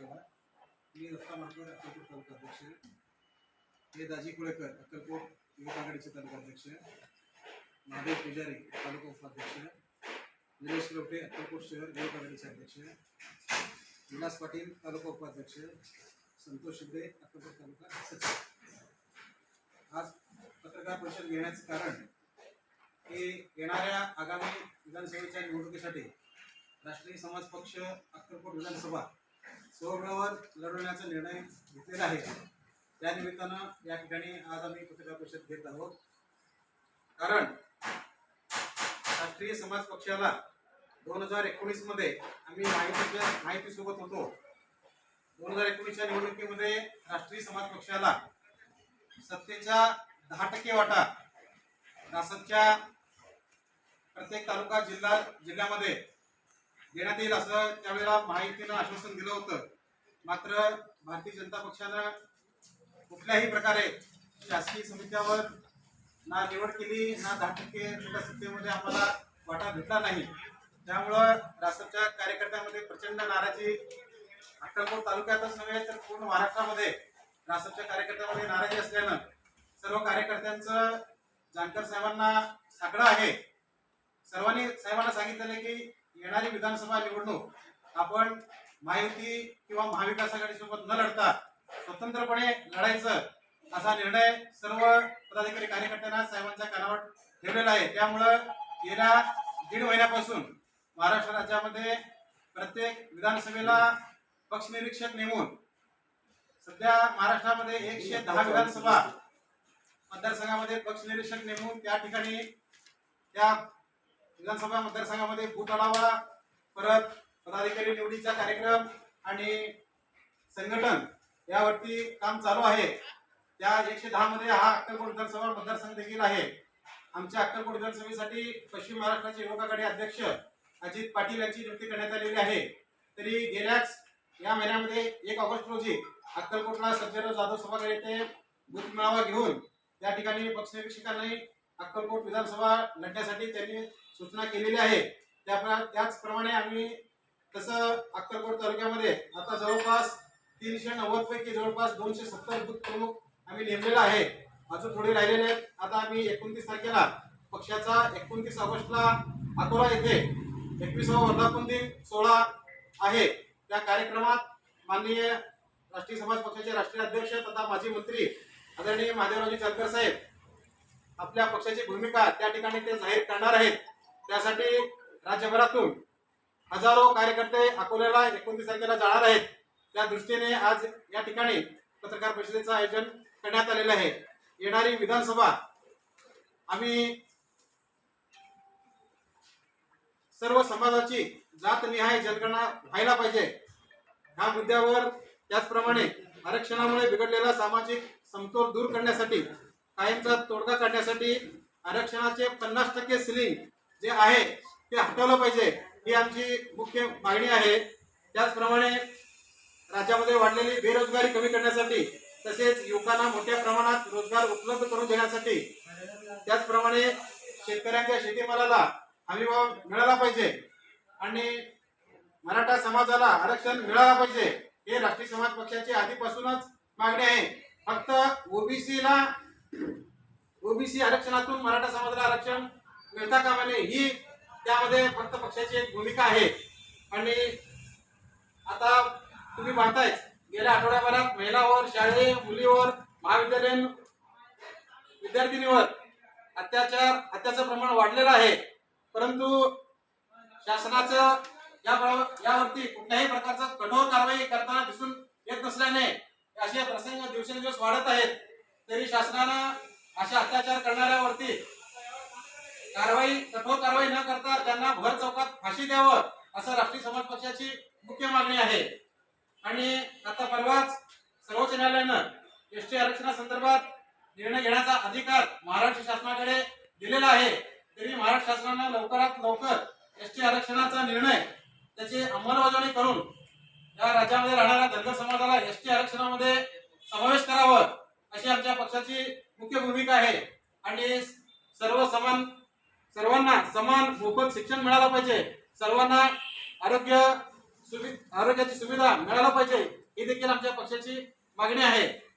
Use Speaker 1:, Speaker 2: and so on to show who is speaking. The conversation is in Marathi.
Speaker 1: ठेवा. मी दत्ता माडकर अक्कलकोट तालुका अध्यक्ष. हे दाजी कुळेकर अक्कलकोट युवक आघाडीचे तालुका अध्यक्ष. महादेव पुजारी तालुका उपाध्यक्ष. निलेश लोटे अक्कलकोट शहर युवक आघाडीचे अध्यक्ष. विलास पाटील तालुका उपाध्यक्ष. संतोष शिंदे अक्कलकोट तालुका सचिव. आज पत्रकार परिषद घेण्याचं कारण हे येणाऱ्या आगामी विधानसभेच्या निवडणुकीसाठी राष्ट्रीय समाज पक्ष अक्कलकोट विधानसभा स्वबळावर लढवण्याचा निर्णय घेतलेला आहे. त्या निमित्तानं या ठिकाणी आज आम्ही पत्रकार परिषद घेत आहोत. कारण राष्ट्रीय समाज पक्षाला दोन हजार एकोणीसमध्ये आम्ही माहितीच्या माहितीसोबत होतो. दोन हजार एकोणीसच्या निवडणुकीमध्ये राष्ट्रीय समाज पक्षाला सत्तेच्या दहा टक्के वाटा नासदच्या प्रत्येक तालुका जिल्हा जिल्ह्यामध्ये देण्यात येईल असं त्यावेळेला माहितीनं आश्वासन दिलं होतं. मात्र भारतीय जनता पक्षानं कुठल्याही प्रकारे शासकीय समित्यावर ना निवड केली ना दहा टक्के सत्तेमध्ये आम्हाला वाटा भेटला नाही. त्यामुळं रासपच्या कार्यकर्त्यांमध्ये प्रचंड नाराजी अक्कलकोट तालुक्यातच नव्हे तर पूर्ण महाराष्ट्रामध्ये रासपच्या कार्यकर्त्यांमध्ये नाराजी असल्यानं सर्व कार्यकर्त्यांचं जानकर साहेबांना साकडं आहे. सर्वांनी साहेबांना सांगितलेलं की येणारी विधानसभा निवडणूक आपण महायुती किंवा महाविकास आघाडीसोबत न लढता स्वतंत्रपणे लढायचं असा निर्णय सर्व पदाधिकारी कार्यकर्त्यांना साहेबांच्या कानावर ठेवलेला आहे. त्यामुळं गेल्या दीड महिन्यापासून महाराष्ट्र राज्यामध्ये प्रत्येक विधानसभेला पक्ष निरीक्षक नेमून सध्या महाराष्ट्रामध्ये एकशे दहा विधानसभा मतदारसंघामध्ये पक्ष निरीक्षक नेमून त्या ठिकाणी त्या विधानसभा मतदारसंघामध्ये बूथ आढावा परत पदाधिकारी निवडीचा कार्यक्रम आणि संघटन यावरती काम चालू आहे. त्या एकशे दहा मध्ये हा अक्कलकोट विधानसभा मतदारसंघ देखील आहे. आमच्या अक्कलकोट विधानसभेसाठी पश्चिम महाराष्ट्राचे युवक आघाडी अध्यक्ष अजित पाटील यांची नियुक्ती करण्यात आलेली आहे. तरी गेल्याच या महिन्यामध्ये एक ऑगस्ट रोजी अक्कलकोटला सज्जनराव जाधव सभागृह येथे बूथ मेळावा घेऊन त्या ठिकाणी पक्षनिरीक्षकांनी अक्कलकोट विधानसभा लढण्यासाठी त्यांनी सूचना केलेली आहे. त्या त्याचप्रमाणे आम्ही तसं अक्कलकोट तालुक्यामध्ये आता जवळपास तीनशे नव्वद पैकी जवळपास दोनशे सत्तर बूथ प्रमुख आम्ही नेमलेला आहे. अजून थोडे राहिलेले आहेत. आता आम्ही एकोणतीस तारखेला पक्षाचा एकोणतीस ऑगस्टला अकोला येथे एकविसावा वर्धापन दिन सोहळा आहे. त्या कार्यक्रमात माननीय राष्ट्रीय समाज पक्षाचे राष्ट्रीय अध्यक्ष तथा माजी मंत्री आदरणीय महादेवरावजी जानकर साहेब आपल्या पक्षाची भूमिका त्या ठिकाणी ते जाहीर करणार आहेत. त्यासाठी राज्यभरातून हजारो कार्यकर्ते अकोल्याला एकोणतीस तारखेला जाणार आहेत. त्या दृष्टीने आज या ठिकाणी पत्रकार परिषदेचं आयोजन करण्यात आलेलं आहे. येणारी विधानसभा आम्ही सर्व समाजाची जातनिहाय जनगणना व्हायला पाहिजे. ह्या मुद्द्यावर त्याचप्रमाणे आरक्षणामुळे बिघडलेला सामाजिक समतोल दूर करण्यासाठी कायमचा तोडगा काढण्यासाठी आरक्षणाचे पन्नास टक्के सिलिंग जे आहे ते हटवलं पाहिजे. ही आमची मुख्य मागणी आहे. त्याचप्रमाणे राज्यामध्ये वाढलेली बेरोजगारी कमी करण्यासाठी तसेच युवकांना मोठ्या प्रमाणात रोजगार उपलब्ध करून देण्यासाठी त्याचप्रमाणे शेतकऱ्यांच्या शेतीमालाला हमीभाव मिळाला पाहिजे आणि मराठा समाजाला आरक्षण मिळालं पाहिजे हे राष्ट्रीय समाज पक्षाची आधीपासूनच मागणी आहे. फक्त ओबीसीला ओबीसी आरक्षणातून मराठा समाजाला आरक्षण मिळता कामा नये ही त्यामध्ये फक्त पक्षाची एक भूमिका आहे. आणि आता तुम्ही पाहताय गेल्या आठवड्याभरात महिलावर शाळे मुलीवर महाविद्यालयीन विद्यार्थिनीवर अत्याचार हत्याचं प्रमाण वाढलेलं आहे. परंतु शासनाचं या यावरती कुठल्याही प्रकारचं कठोर कारवाई करताना दिसून येत नसल्याने असे प्रसंग दिवसेंदिवस वाढत आहेत. तरी शासनानं अशा अत्याचार करणाऱ्यावरती कारवाई कठोर कारवाई न करता त्यांना भर चौकात फाशी द्यावं असं राष्ट्रीय समाज पक्षाची मुख्य मागणी आहे. आणि आता परवाच सर्वोच्च न्यायालयानं एसटी आरक्षणासंदर्भात निर्णय घेण्याचा अधिकार महाराष्ट्र शासनाकडे दिलेला आहे. तरी महाराष्ट्र शासनानं लवकरात लवकर एसटी आरक्षणाचा निर्णय त्याची अंमलबजावणी करून या राज्यामध्ये राहणाऱ्या धनगर समाजाला एसटी आरक्षणामध्ये समावेश करावं. अशी आमच्या पक्षाची मुख्य भूमिका आहे. आणि सर्व समान सर्वांना समान मोफत शिक्षण मिळालं पाहिजे. सर्वांना आरोग्य सुवि आरोग्याची सुविधा मिळायला पाहिजे पाहिजे. ही देखील आमच्या पक्षाची मागणी आहे.